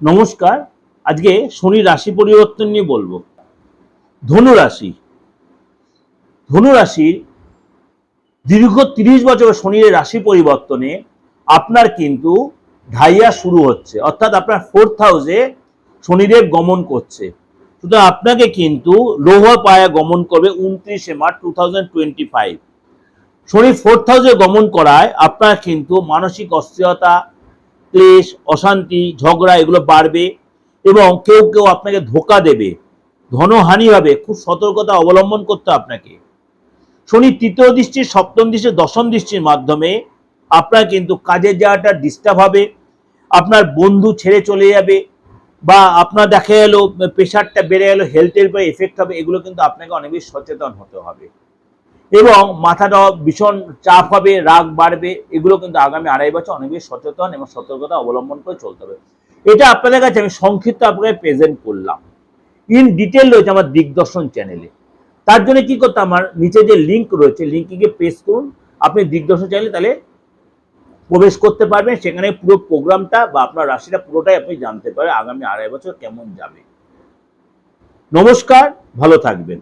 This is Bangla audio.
নমস্কার, আজকে শনি রাশি পরিবর্তন নিয়ে বলব। ধনু রাশি ধনু রাশির দীর্ঘ তিরিশ বছর শনির রাশি পরিবর্তনে আপনার কিন্তু ঢাইয়া শুরু হচ্ছে, অর্থাৎ আপনার ফোর্থ হাউসে শনিদেব গমন করছে। সুতরাং আপনাকে কিন্তু লৌহ পায়া গমন করবে উনত্রিশে March two thousand twenty five শনি ফোর্থ হাউসে গমন করায় আপনার কিন্তু মানসিক অস্থিরতা ক্লেশ, অশান্তি, ঝগড়া এগুলো বাড়বে এবং কেউ কেউ আপনাকে ধোকা দেবে, ধনহানি হবে। খুব সতর্কতা অবলম্বন করতে আপনাকে। শনি তৃতীয় দৃষ্টির সপ্তম দৃষ্টি, দশম দৃষ্টির মাধ্যমে আপনার কিন্তু কাজের যাওয়াটা ডিস্টার্ব হবে। আপনার বন্ধু ছেড়ে চলে যাবে বা আপনার দেখা গেলো প্রেশারটা বেড়ে গেলো হেলথের উপরে এফেক্ট হবে, এগুলো কিন্তু আপনাকে অনেক বেশি সচেতন হতে হবে। এবং মাথাটা ভীষণ চাপ হবে, রাগ বাড়বে, এগুলো কিন্তু আগামী আড়াই বছর অনেক বেশি সচেতন এবং সতর্কতা অবলম্বন করে চলতে হবে। এটা আপনাদের কাছে আমি সংক্ষিপ্ত আপনাকে প্রেজেন্ট করলাম। ইন ডিটেল রয়েছে আমার দিগদর্শন চ্যানেলে তার জন্য কি করতে আমার নিচে যে লিঙ্ক রয়েছে লিঙ্কে গিয়ে প্রেস করুন। আপনি দিগদর্শন চ্যানেলে তাহলে প্রবেশ করতে পারবেন। সেখানে পুরো প্রোগ্রামটা বা আপনার রাশিটা পুরোটাই আপনি জানতে পারবেন আগামী আড়াই বছর কেমন যাবে। নমস্কার, ভালো থাকবেন।